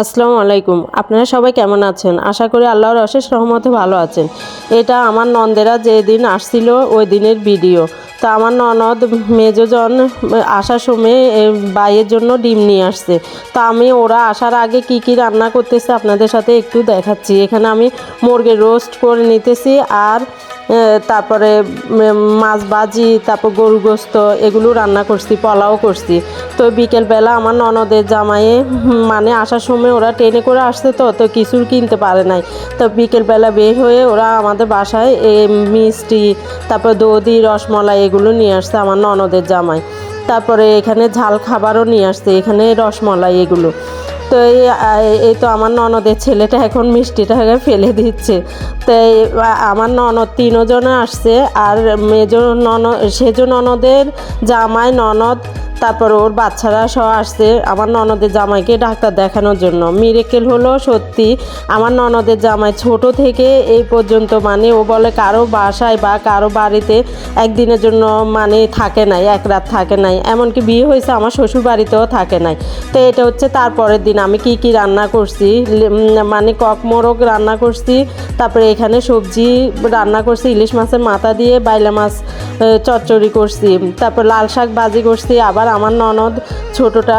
আসসালামু আলাইকুম। আপনারা সবাই কেমন আছেন? আশা করি আল্লাহর অশেষ রহমতে ভালো আছেন। এটা আমার নন্দেরা যেদিন আসছিল ওই দিনের ভিডিও। তো আমার ননদ মেজোজন আসার সময় বাইয়ের জন্য ডিম নিয়ে আসছে। তো আমি ওরা আসার আগে কি কি রান্না করতেছে আপনাদের সাথে একটু দেখাচ্ছি। এখানে আমি মুরগির রোস্ট করে নিতেছি আর তারপরে মাছ ভাজি তারপর গরু গোস্ত এগুলো রান্না করছি পোলাও করছি। তো বিকেলবেলা আমার ননদের জামাইয়ে মানে আসার সময় ওরা ট্রেনে করে আসছে তো তো কিছু কিনতে পারে নাই। তো বিকেলবেলা বের হয়ে ওরা আমাদের বাসায় এ, মিষ্টি তারপর দধি রসমলাই এগুলো নিয়ে আসছে আমার ননদের জামাই। তারপরে এখানে ঝাল খাবারও নিয়ে আসছে এখানে রসমলাই এগুলো। তো এই তো আমার ননদের ছেলেটা এখন মিষ্টিটা ফেলে দিচ্ছে। তো আমার ননদ তিনজনে আসছে আর মেজ ননদ সেজ ননদের জামাই ননদ তারপর ওর বাচ্চারা সব আসছে আমার ননদের জামাইকে ডাক্তার দেখানোর জন্য। মিরেকেল হলো সত্যি আমার ননদের জামাই ছোট থেকে এই পর্যন্ত মানে ও বলে কারও বাসায় বা কারও বাড়িতে একদিনের জন্য মানে থাকে নাই, এক রাত থাকে নাই। এমনকি বিয়ে হয়েছে আমার শ্বশুর বাড়িতেও থাকে নাই। তো এটা হচ্ছে তারপরের দিন আমি কি কি রান্না করছি মানে কক মোরগ রান্না করছি, তারপরে এখানে সবজি রান্না করছি, ইলিশ মাছের মাথা দিয়ে, বাইলা মাছ চচ্চড়ি করছি, তারপর লাল শাক বাজি করছি, আবার আমার ননদ ছোটোটা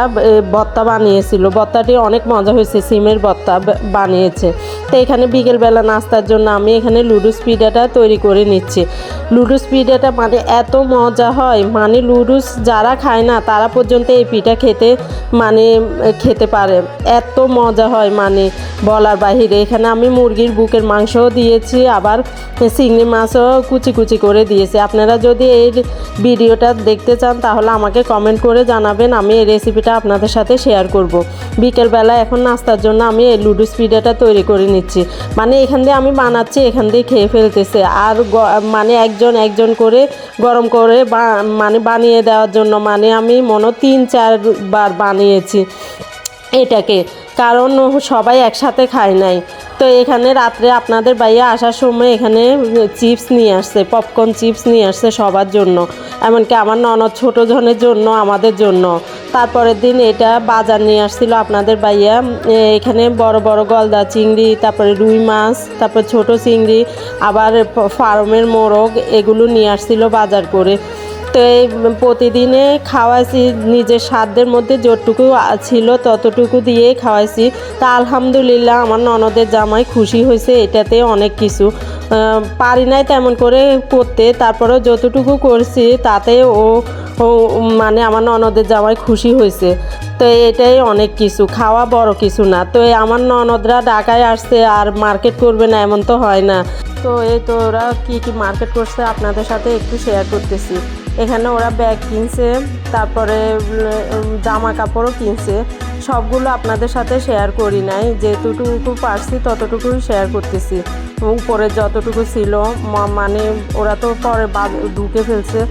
ভত্তা বানিয়েছিল। ভত্তাটি অনেক মজা হয়েছে, সিমের ভত্তা বানিয়েছে। তো এখানে বিকেলবেলা নাস্তার জন্য আমি এখানে লুডুস পিঠাটা তৈরি করে নিচ্ছি। লুডুস পিঠাটা মানে এত মজা হয়। মানে লুডুস যারা খায় না, তারা পর্যন্ত এই পিঠা খেতে মানে খেতে পারে। এত মজা হয় মানে বলার বাহিরে। এখানে আমি মুরগির বুকের মাংসও দিয়েছি, আবার চিংড়ি মাছও কুচি কুচি করে দিয়েছি। আপনারা যদি এই ভিডিওটা দেখতে চান, তাহলে আমাকে কমেন্ট করে জানাবেন। আমি এই রেসিপিটা আপনাদের সাথে শেয়ার করব। বিকেলবেলা এখন নাস্তার জন্য আমি এই লুডুস পিঠাটা তৈরি করে নিচ্ছি। মানে এখান দিয়ে আমি বানাচ্ছি, এখান দিয়ে খেয়ে ফেলতেছে। আর মানে একজন একজন করে গরম করে মানে বানিয়ে দেওয়ার জন্য মানে আমি মনে তিন তিন চারবার বানিয়েছি এটাকে। কারণ সবাই একসাথে খায় নাই। তো এখানে রাত্রে আপনাদের বাইরে আসার সময় এখানে চিপস নিয়ে আসছে পপকর্ন চিপস নিয়ে আসছে সবার জন্য। এমনকি আমার ননদ ছোটো জনের জন্য, আমাদের জন্য। তারপরের দিন এটা বাজার নিয়ে আসছিল আপনাদের বাইয়া এখানে বড় বড় গলদা চিংড়ি, তারপরে রুই মাছ, তারপর ছোট চিংড়ি, আবার ফার্মের মোরগ, এগুলো নিয়ে আসছিল বাজার করে। তো এই প্রতিদিনে খাওয়াইছি নিজের সাধ্যের মধ্যে যতটুকু ছিল ততটুকু দিয়ে খাওয়াইছি। তা আলহামদুলিল্লাহ আমার ননদের জামাই খুশি হয়েছে এটাতে অনেক কিছু। পারি নাই তেমন করে করতে, তারপরেও যতটুকু করছি তাতে ও মানে আমার ননদের জামাই খুশি হয়েছে। তো এটাই অনেক কিছু, খাওয়া বড় কিছু না। তো আমার ননদরা ঢাকায় আসছে আর মার্কেট করবে না, এমন তো হয় না। তো এই তো ওরা কী কী মার্কেট করছে আপনাদের সাথে একটু শেয়ার করতেছি। এখানে ওরা ব্যাগ কিনছে, তারপরে জামা কাপড়ও কিনছে। সবগুলো আপনাদের সাথে শেয়ার করি নাই যেতটুকু পারছি ততটুকুই শেয়ার করতেছি। উপরে যতটুকু ছিল মানে ওরা তো পরে বা- ঢুকে ফেলছে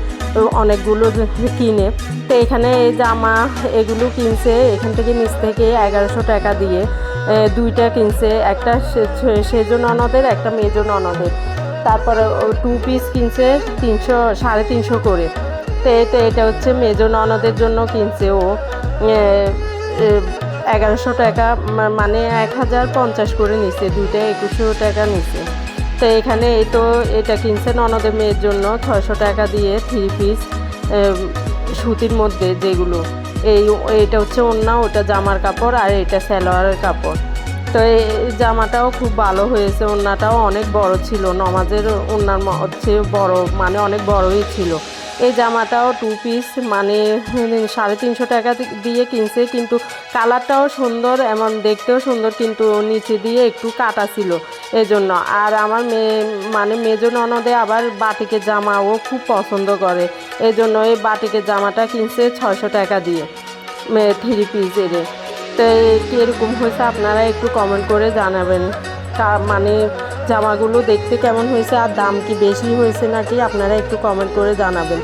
অনেকগুলো কিনে। তো এখানে এই জামা এগুলো কিনছে, এখান থেকে নিচ থেকে এগারোশো টাকা দিয়ে দুইটা কিনছে, একটা সে- সে- সেজো ননদের একটা মেজো ননদের তারপরে টু পিস কিনছে তিনশো, সাড়ে তিনশো করে। তো এটা এটা হচ্ছে মেজো ননদের জন্য কিনছে ও। এগারোশো টাকা মানে এক হাজার পঞ্চাশ করে নিছে, দুইটা একুশশো টাকা নিছে। তো এখানে এই তো এটা কিনছে ননদের মেয়ের জন্য ছয়শো টাকা দিয়ে থ্রি পিস সুতির মধ্যে যেগুলো। এই এটা হচ্ছে ওড়না, ওটা জামার কাপড় আর এটা সালোয়ারের কাপড়। তো এই জামাটাও খুব ভালো হয়েছে ওড়নাটাও অনেক বড় ছিল, নমাজের ওড়নার ম- হচ্ছে বড় মানে অনেক বড়ই ছিল। এই জামাটাও টু পিস মানে সাড়ে তিনশো টাকা দিয়ে কিনছে, কিন্তু কালারটাও সুন্দর এমন দেখতেও সুন্দর, কিন্তু নিচে দিয়ে একটু কাটা ছিল এজন্য। আর আমার মেয়ে মানে মেজো ননদে আবার বাটিকের জামা ও খুব পছন্দ করে এই জন্য এই বাটিকের জামাটা কিনছে ছয়শো টাকা দিয়ে থ্রি পিস এর। তো কীরকম হয়েছে আপনারা একটু কমেন্ট করে জানাবেন। কা- মানে জামাগুলো দেখতে কেমন হয়েছে আর দাম কি বেশি হয়েছে নাকি আপনারা একটু কমেন্ট করে জানাবেন।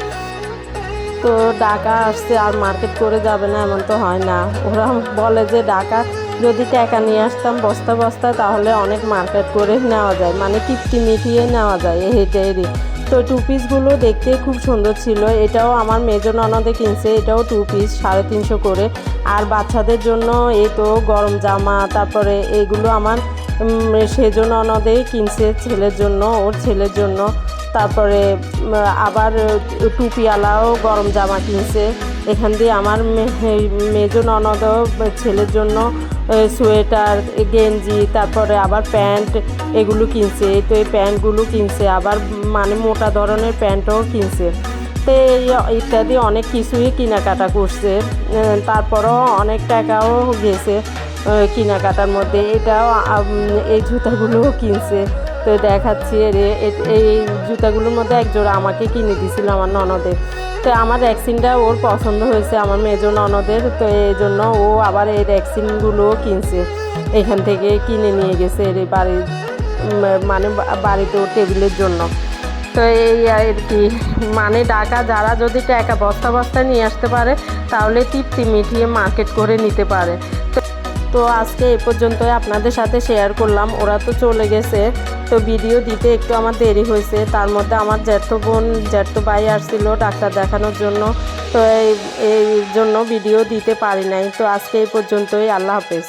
তো ঢাকা আসছে আর মার্কেট করে যাবে না এমন তো হয় না। ওরা বলে যে ঢাকা যদি টাকা নিয়ে আসতাম বস্তা বস্তা তাহলে অনেক মার্কেট করে নেওয়া যায়। মানে কিপটি মিটিয়ে নেওয়া যায় এই হেঁটেরই তো টু পিসগুলো দেখতে খুব সুন্দর ছিল। এটাও আমার মেজো ননদে কিনছে, এটাও টু পিস সাড়ে তিনশো করে। আর বাচ্চাদের জন্য এই তো গরম জামা, তারপরে এগুলো আমার সেজো ননদে কিনছে ছেলের জন্য, ওর ছেলের জন্য। তারপরে আবার টুপিওয়ালাও গরম জামা কিনছে। এখান দিয়ে আমার মেজো ননদও ছেলের জন্য সোয়েটার গেঞ্জি, তারপরে আবার প্যান্ট এগুলো কিনছে। তো এই প্যান্টগুলো কিনছে। আবার মানে মোটা ধরনের প্যান্টও কিনছে। তো এই ইত্যাদি অনেক কিছুই কেনাকাটা করছে। তারপরও অনেক টাকাও গেছে কেনাকাটার মধ্যে। এটাও এই জুতাগুলোও কিনছে। তো দেখাচ্ছি এই জুতাগুলোর মধ্যে একজোড়া আমাকে কিনে দিছিল আমার ননদে। তো আমার ভ্যাকসিনটা ওর পছন্দ হয়েছে, আমার মেজো ননদের, তো এই জন্য ও আবার এই ভ্যাকসিনগুলোও কিনছে। এখান থেকে কিনে নিয়ে গেছে এর বাড়ির মানে বাড়িতে টেবিলের জন্য। তো এই আর কি মানে ঢাকা যারা যদি টাকা বস্তা বস্তা নিয়ে আসতে পারে, তাহলে তৃপ্তি মিটিয়ে মার্কেট করে নিতে পারে। তো তো আজকে এ পর্যন্তই আপনাদের সাথে শেয়ার করলাম। ওরা তো চলে গেছে। তো ভিডিও দিতে একটু আমার দেরি হয়েছে। তার মধ্যে আমার জ্যাঠো বোন জ্যাঠো ভাই আসছিল ডাক্তার দেখানোর জন্য। তো এই এই জন্য ভিডিও দিতে পারি নাই। তো আজকে এই পর্যন্তই। আল্লাহ হাফেজ।